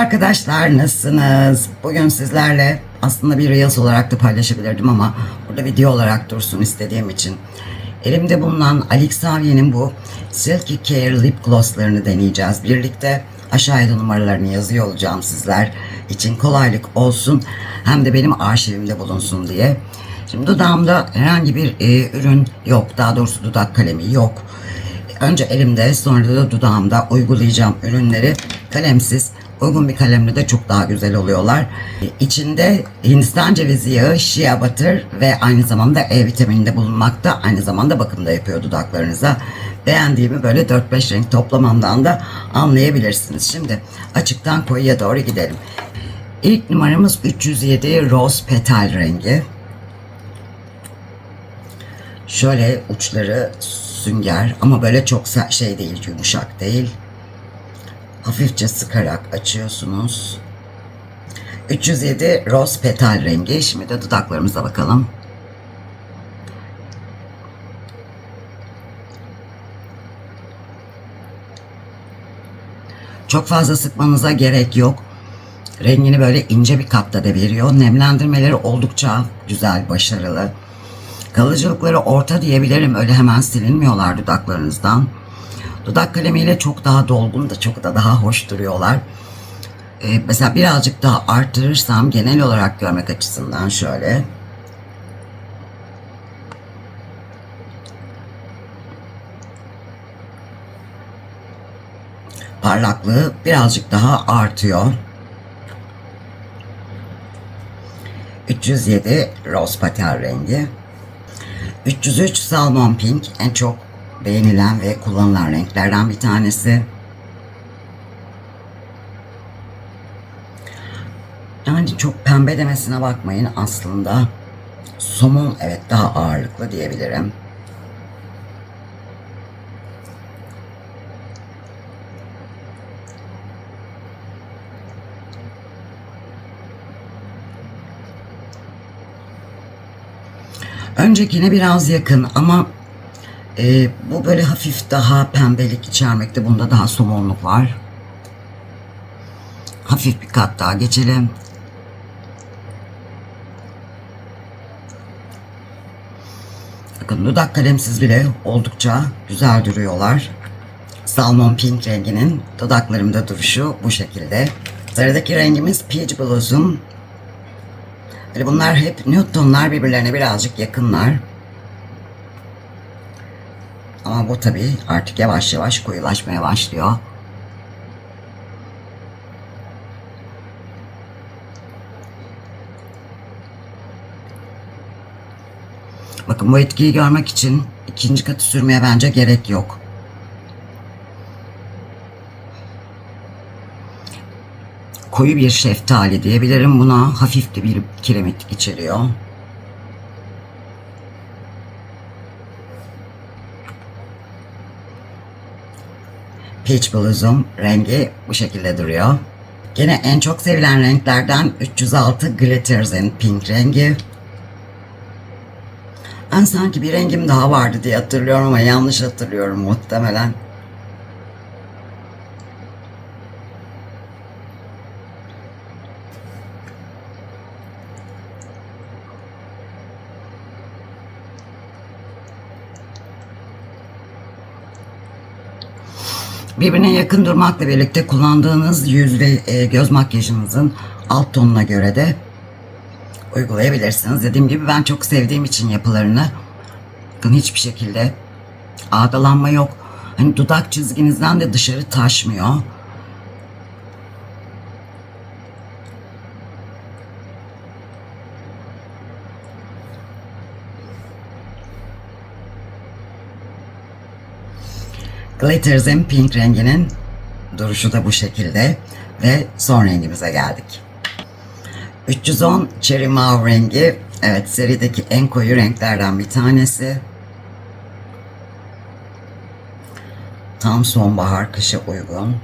arkadaşlar nasılsınız? Bugün sizlerle aslında bir Reels olarak da paylaşabilirdim ama burada video olarak dursun istediğim için. Elimde bulunan Alex bu Silky Care Lip Gloss'larını deneyeceğiz. Birlikte aşağıya da numaralarını yazıyor olacağım sizler için kolaylık olsun. Hem de benim arşivimde bulunsun diye. Şimdi dudağımda herhangi bir e, ürün yok. Daha doğrusu dudak kalemi yok. Önce elimde sonra da dudağımda uygulayacağım ürünleri kalemsiz uygun bir kalemle de çok daha güzel oluyorlar. İçinde Hindistan cevizi yağı, shea butter ve aynı zamanda E vitamini de bulunmakta. Aynı zamanda bakım da yapıyor dudaklarınıza. Beğendiğimi böyle 4-5 renk toplamamdan da anlayabilirsiniz. Şimdi açıktan koyuya doğru gidelim. İlk numaramız 307 Rose Petal rengi. Şöyle uçları sünger ama böyle çok şey değil, yumuşak değil. Hafifçe sıkarak açıyorsunuz. 307 Rose Petal rengi. Şimdi de dudaklarımıza bakalım. Çok fazla sıkmanıza gerek yok. Rengini böyle ince bir katta da veriyor. Nemlendirmeleri oldukça güzel, başarılı. Kalıcılıkları orta diyebilirim. Öyle hemen silinmiyorlar dudaklarınızdan. Dudak kalemiyle çok daha dolgun da çok da daha hoş duruyorlar. Ee, mesela birazcık daha arttırırsam genel olarak görmek açısından şöyle. Parlaklığı birazcık daha artıyor. 307 Rose Patel rengi. 303 Salmon Pink en çok beğenilen ve kullanılan renklerden bir tanesi. Yani çok pembe demesine bakmayın aslında. Somon evet daha ağırlıklı diyebilirim. Öncekine biraz yakın ama e, bu böyle hafif daha pembelik içermekte. Bunda daha somonluk var. Hafif bir kat daha geçelim. Bakın dudak kalemsiz bile oldukça güzel duruyorlar. Salmon pink renginin dudaklarımda duruşu bu şekilde. Sıradaki rengimiz Peach Blossom. Böyle bunlar hep nude tonlar birbirlerine birazcık yakınlar. Ama bu tabii artık yavaş yavaş koyulaşmaya başlıyor. Bakın bu etkiyi görmek için ikinci katı sürmeye bence gerek yok. Koyu bir şeftali diyebilirim buna. Hafif de bir kiremit içeriyor. Peach Blossom rengi bu şekilde duruyor. Gene en çok sevilen renklerden 306 Glitters in Pink rengi. Ben sanki bir rengim daha vardı diye hatırlıyorum ama yanlış hatırlıyorum muhtemelen. Birbirine yakın durmakla birlikte kullandığınız yüz ve e, göz makyajınızın alt tonuna göre de uygulayabilirsiniz. Dediğim gibi ben çok sevdiğim için yapılarını bakın hiçbir şekilde ağdalanma yok. Hani dudak çizginizden de dışarı taşmıyor. Glitters in Pink renginin duruşu da bu şekilde ve son rengimize geldik. 310 Cherry Mauve rengi evet serideki en koyu renklerden bir tanesi. Tam sonbahar kışa uygun.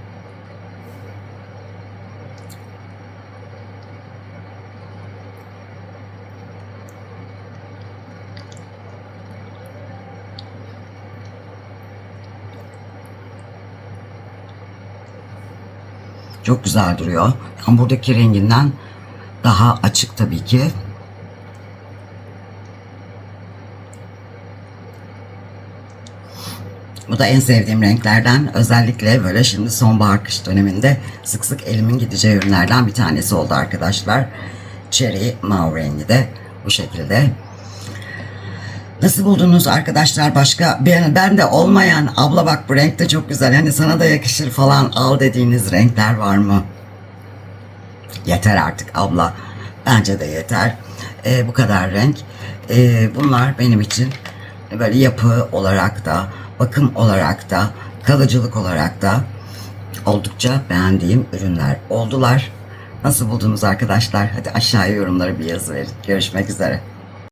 Çok güzel duruyor. Yani buradaki renginden daha açık tabii ki. Bu da en sevdiğim renklerden. Özellikle böyle şimdi sonbahar kış döneminde sık sık elimin gideceği ürünlerden bir tanesi oldu arkadaşlar. Cherry mauve rengi de bu şekilde. Nasıl buldunuz arkadaşlar başka ben, ben de olmayan abla bak bu renk de çok güzel hani sana da yakışır falan al dediğiniz renkler var mı? Yeter artık abla. Bence de yeter. Ee, bu kadar renk. Ee, bunlar benim için böyle yapı olarak da, bakım olarak da, kalıcılık olarak da oldukça beğendiğim ürünler oldular. Nasıl buldunuz arkadaşlar? Hadi aşağıya yorumları bir yazı verin. Görüşmek üzere.